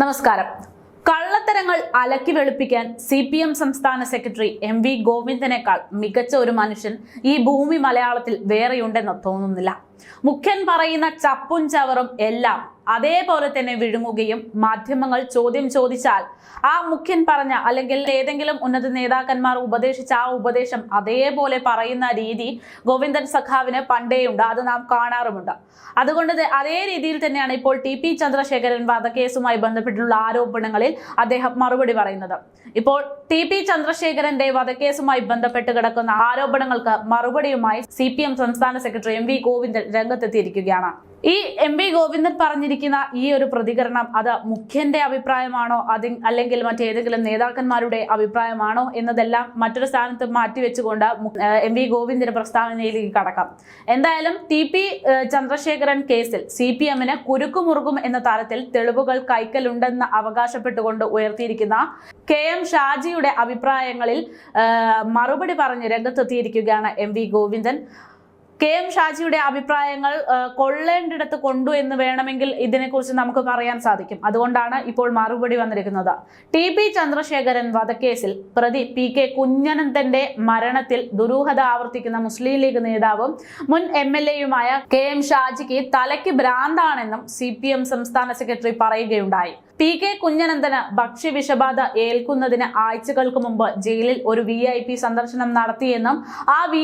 നമസ്കാരം. കള്ളത്തരങ്ങൾ അലക്കി വെളുപ്പിക്കാൻ സി പി എം സംസ്ഥാന സെക്രട്ടറി എം വി ഗോവിന്ദനേക്കാൾ മികച്ച ഒരു മനുഷ്യൻ ഈ ഭൂമി മലയാളത്തിൽ വേറെയുണ്ടെന്ന് തോന്നുന്നില്ല. മുഖ്യൻ പറയുന്ന ചപ്പും ചവറും എല്ലാം അതേപോലെ തന്നെ വിഴുങ്ങുകയും മാധ്യമങ്ങൾ ചോദ്യം ചോദിച്ചാൽ ആ മുഖ്യൻ പറഞ്ഞ അല്ലെങ്കിൽ ഏതെങ്കിലും ഉന്നത നേതാക്കന്മാർ ഉപദേശിച്ച ആ ഉപദേശം അതേപോലെ പറയുന്ന രീതി ഗോവിന്ദൻ സഖാവിന് പണ്ടേയുണ്ട് അത് നാം കാണാറുമുണ്ട്. അതുകൊണ്ട് അതേ രീതിയിൽ തന്നെയാണ് ഇപ്പോൾ ടി പി ചന്ദ്രശേഖരൻ വധക്കേസുമായി ബന്ധപ്പെട്ടുള്ള ആരോപണങ്ങളിൽ അദ്ദേഹം മറുപടി പറയുന്നത്. ഇപ്പോൾ ടി പി ചന്ദ്രശേഖരന്റെ വധക്കേസുമായി ബന്ധപ്പെട്ട് കിടക്കുന്ന ആരോപണങ്ങൾക്ക് മറുപടിയുമായി സി സംസ്ഥാന സെക്രട്ടറി എം വി ഗോവിന്ദൻ രംഗത്തെത്തിയിരിക്കുകയാണ്. ഈ എം വി ഗോവിന്ദൻ പറഞ്ഞിരിക്കുന്ന ഈ ഒരു പ്രതികരണം അത് മുഖ്യന്റെ അഭിപ്രായമാണോ? അതി അല്ലെങ്കിൽ മറ്റേതെങ്കിലും നേതാക്കന്മാരുടെ അഭിപ്രായമാണോ? എന്നതെല്ലാം മറ്റൊരു സ്ഥാനത്ത് മാറ്റിവെച്ചുകൊണ്ട് എം വി ഗോവിന്ദന്റെ പ്രസ്താവനയിലേക്ക് കടക്കാം. എന്തായാലും ടി പി ചന്ദ്രശേഖരൻ കേസിൽ സി പി എമ്മിന് കുരുക്കുമുറുകും എന്ന തരത്തിൽ തെളിവുകൾ കൈക്കലുണ്ടെന്ന് അവകാശപ്പെട്ടുകൊണ്ട് ഉയർത്തിയിരിക്കുന്ന കെ എം ഷാജിയുടെ അഭിപ്രായങ്ങളിൽ മറുപടി പറഞ്ഞ് രംഗത്തെത്തിയിരിക്കുകയാണ് M V Govindan. K M ഷാജിയുടെ അഭിപ്രായങ്ങൾ കൊള്ളേണ്ടിടത്ത് കൊണ്ടു എന്ന് വേണമെങ്കിൽ ഇതിനെക്കുറിച്ച് നമുക്ക് പറയാൻ സാധിക്കും. അതുകൊണ്ടാണ് ഇപ്പോൾ മറുപടി വന്നിരിക്കുന്നത്. ടി പി ചന്ദ്രശേഖരൻ വധക്കേസിൽ പ്രതി പി കെ കുഞ്ഞനന്തന്റെ മരണത്തിൽ ദുരൂഹത ആവർത്തിക്കുന്ന മുസ്ലിം ലീഗ് നേതാവും മുൻ എം എൽ എയുമായ കെ എം ഷാജിക്ക് തലയ്ക്ക് ഭ്രാന്താണെന്നും സി പി എം സംസ്ഥാന സെക്രട്ടറി പറയുകയുണ്ടായി. പി കെ കുഞ്ഞനന്തന് ഭക്ഷ്യവിഷബാധ ഏൽക്കുന്നതിന് ആഴ്ചകൾക്ക് മുമ്പ് ജയിലിൽ ഒരു വി സന്ദർശനം നടത്തിയെന്നും ആ വി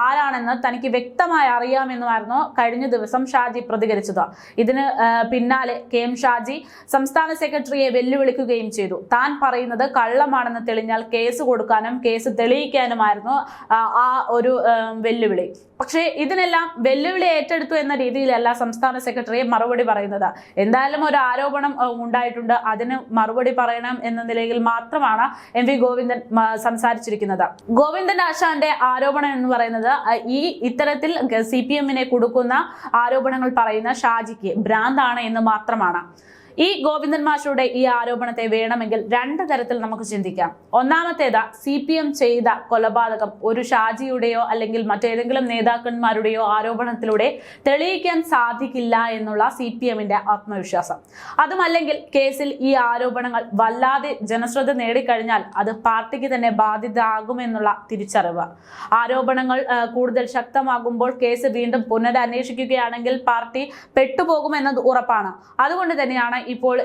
ആരാണെന്ന് തനിക്ക് വ്യക്തമായി അറിയാമെന്നുമായിരുന്നു കഴിഞ്ഞ ദിവസം ഷാജി പ്രതികരിച്ചത്. ഇതിന് പിന്നാലെ കെ എം ഷാജി സംസ്ഥാന സെക്രട്ടറിയെ വെല്ലുവിളിക്കുകയും ചെയ്തു. താൻ പറയുന്നത് കള്ളമാണെന്ന് തെളിഞ്ഞാൽ കേസ് കൊടുക്കാനും കേസ് തെളിയിക്കാനുമായിരുന്നു ആ, ഒരു വെല്ലുവിളി. പക്ഷേ ഇതിനെല്ലാം വെല്ലുവിളി ഏറ്റെടുത്തു എന്ന രീതിയിലല്ല സംസ്ഥാന സെക്രട്ടറി മറുപടി പറയുന്നത്. എന്തായാലും ഒരു ആരോപണം ഉണ്ടായിട്ടുണ്ട്. അതിന് മറുപടി പറയണം എന്ന നിലയിൽ മാത്രമാണ് എം വി ഗോവിന്ദൻ സംസാരിച്ചിരിക്കുന്നത്. ഗോവിന്ദൻ ആശാന്റെ ആരോപണം എന്ന് പറയുന്നത് ഈ ഇത്തരത്തിൽ സി പി എമ്മിനെ കൊടുക്കുന്ന ആരോപണങ്ങൾ പറയുന്ന ഷാജിക്ക് ഭ്രാന്താണ് എന്ന് മാത്രമാണ്. ഈ ഗോവിന്ദൻ മാഷയുടെ ഈ ആരോപണത്തെ വേണമെങ്കിൽ രണ്ട് തരത്തിൽ നമുക്ക് ചിന്തിക്കാം. ഒന്നാമത്തേത് സി പി എം ചെയ്ത കൊലപാതകം ഒരു ഷാജിയുടെയോ അല്ലെങ്കിൽ മറ്റേതെങ്കിലും നേതാക്കന്മാരുടെയോ ആരോപണത്തിലൂടെ തെളിയിക്കാൻ സാധിക്കില്ല എന്നുള്ള സി പി എമ്മിന്റെ ആത്മവിശ്വാസം. അതുമല്ലെങ്കിൽ കേസിൽ ഈ ആരോപണങ്ങൾ വല്ലാതെ ജനശ്രദ്ധ നേടിക്കഴിഞ്ഞാൽ അത് പാർട്ടിക്ക് തന്നെ ബാധ്യതയാകുമെന്നുള്ള തിരിച്ചറിവ്. ആരോപണങ്ങൾ കൂടുതൽ ശക്തമാകുമ്പോൾ കേസ് വീണ്ടും പുനരന്വേഷിക്കുകയാണെങ്കിൽ പാർട്ടി പെട്ടുപോകുമെന്നത് ഉറപ്പാണ്. അതുകൊണ്ട് തന്നെയാണ് ഇപ്പോൾ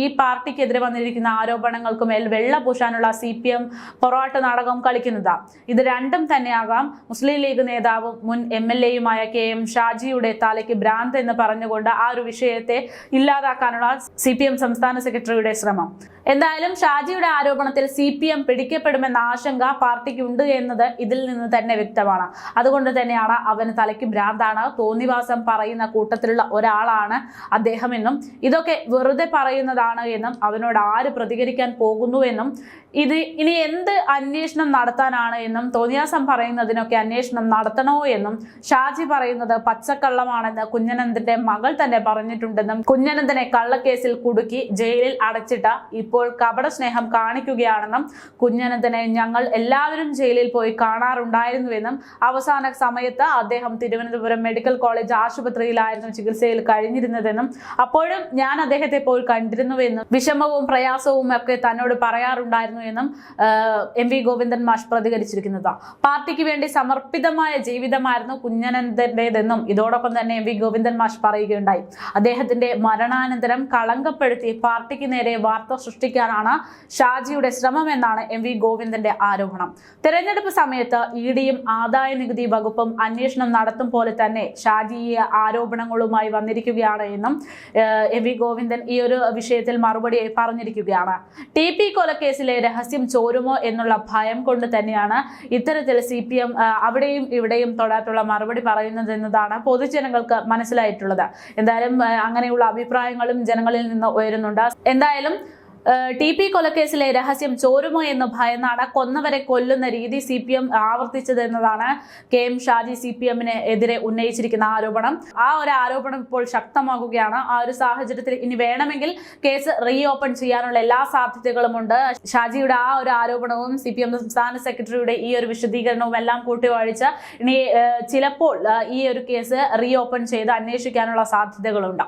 ഈ, പാർട്ടിക്കെതിരെ വന്നിരിക്കുന്ന ആരോപണങ്ങൾക്കും വെള്ള പൂശാനുള്ള സി പി എം പൊറാട്ട് നാടകം കളിക്കുന്നത്. ഇത് രണ്ടും തന്നെയാകാം. മുസ്ലിം ലീഗ് നേതാവും മുൻ എം എൽ എയുമായ കെ എം ഷാജിയുടെ തലയ്ക്ക് ഭ്രാന്ത് എന്ന് പറഞ്ഞുകൊണ്ട് ആ ഒരു വിഷയത്തെ ഇല്ലാതാക്കാനുള്ള സി പി എം സംസ്ഥാന സെക്രട്ടറിയുടെ ശ്രമം. എന്തായാലും ഷാജിയുടെ ആരോപണത്തിൽ സി പി എം പിടിക്കപ്പെടുമെന്ന ആശങ്ക പാർട്ടിക്ക് ഉണ്ട് എന്നത് ഇതിൽ നിന്ന് തന്നെ വ്യക്തമാണ്. അതുകൊണ്ട് തന്നെയാണ് അവന് തലയ്ക്ക് ഭ്രാന്താണ് തോന്നിവാസം പറയുന്ന കൂട്ടത്തിലുള്ള ഒരാളാണ് അദ്ദേഹം എന്നും ഇതൊക്കെ വെറുതെ പറയുന്നതാണ് എന്നും അവനോട് ആര് പ്രതികരിക്കാൻ പോകുന്നു എന്നും ഇത് ഇനി എന്ത് അന്വേഷണം നടത്താനാണ് എന്നും തോന്നിയാസം പറയുന്നതിനൊക്കെ അന്വേഷണം നടത്തണോ എന്നും ഷാജി പറയുന്നത് പച്ചക്കള്ളമാണെന്ന് കുഞ്ഞനന്ദന്റെ മകൾ തന്നെ പറഞ്ഞിട്ടുണ്ടെന്നും കുഞ്ഞനന്ദനെ കള്ളക്കേസിൽ കുടുക്കി ജയിലിൽ അടച്ചിട്ട ഇപ്പോൾ കപട സ്നേഹം കാണിക്കുകയാണെന്നും കുഞ്ഞനന്ദനെ ഞങ്ങൾ എല്ലാവരും ജയിലിൽ പോയി കാണാറുണ്ടായിരുന്നുവെന്നും അവസാന സമയത്ത് അദ്ദേഹം തിരുവനന്തപുരം മെഡിക്കൽ കോളേജ് ആശുപത്രിയിലായിരുന്നു ചികിത്സയിൽ കഴിഞ്ഞിരുന്നതെന്നും അപ്പോഴും ഞാൻ അദ്ദേഹത്തെ പോയി കണ്ടിരുന്നുവെന്നും വിഷമവും പ്രയാസവും ഒക്കെ തന്നോട് പറയാറുണ്ടായിരുന്നു എന്നും എം വി ഗോവിന്ദൻ മാഷ് പ്രതികരിച്ചിരിക്കുന്നത്. പാർട്ടിക്ക് വേണ്ടി സമർപ്പിതമായ ജീവിതമായിരുന്നു കുഞ്ഞനന്ദന്റേതെന്നും ഇതോടൊപ്പം തന്നെ എം വി ഗോവിന്ദൻ മാഷ് പറയുകയുണ്ടായി. അദ്ദേഹത്തിന്റെ മരണാനന്തരം കളങ്കപ്പെടുത്തി പാർട്ടിക്ക് നേരെ വാർത്ത സൃഷ്ടിക്കാനാണ് ഷാജിയുടെ ശ്രമമെന്നാണ് എം വി ഗോവിന്ദന്റെ ആരോപണം. തെരഞ്ഞെടുപ്പ് സമയത്ത് ഇ ഡിയും ആദായ നികുതി വകുപ്പും അന്വേഷണം നടത്തും പോലെ തന്നെ ഷാജി ആരോപണങ്ങളുമായി വന്നിരിക്കുകയാണ് എന്നും എം വി ഗോവിന്ദൻ ഈ ഒരു വിഷയത്തിൽ മറുപടി പറഞ്ഞിരിക്കുകയാണ്. ടി പി കൊലക്കേസിലെ രഹസ്യം ചോരുമോ എന്നുള്ള ഭയം കൊണ്ട് തന്നെയാണ് ഇത്തരത്തിൽ സി പി എം അവിടെയും ഇവിടെയും തൊടാത്തുള്ള മറുപടി പറയുന്നത് എന്നതാണ് പൊതുജനങ്ങൾക്ക് മനസ്സിലായിട്ടുള്ളത്. എന്തായാലും അങ്ങനെയുള്ള അഭിപ്രായങ്ങളും ജനങ്ങളിൽ നിന്ന് ഉയരുന്നുണ്ട്. എന്തായാലും ടി പി കൊലക്കേസിലെ രഹസ്യം ചോരുമോ എന്ന് ഭയന്നാണ് കൊന്നവരെ കൊല്ലുന്ന രീതി സി പി എം ആവർത്തിച്ചത് എന്നതാണ് K M Shaji C P എമ്മിന് എതിരെ ഉന്നയിച്ചിരിക്കുന്ന ആരോപണം. ആ ഒരു ആരോപണം ഇപ്പോൾ ശക്തമാകുകയാണ്. ആ ഒരു സാഹചര്യത്തിൽ ഇനി വേണമെങ്കിൽ കേസ് റീ ഓപ്പൺ ചെയ്യാനുള്ള എല്ലാ സാധ്യതകളും ഉണ്ട്. ഷാജിയുടെ ആ ഒരു ആരോപണവും സി പി എം സംസ്ഥാന സെക്രട്ടറിയുടെ ഈ ഒരു വിശദീകരണവും എല്ലാം കൂട്ടിവാഴിച്ച് ഇനി ചിലപ്പോൾ ഈ ഒരു കേസ് റീ ഓപ്പൺ ചെയ്ത് അന്വേഷിക്കാനുള്ള സാധ്യതകളുണ്ട്.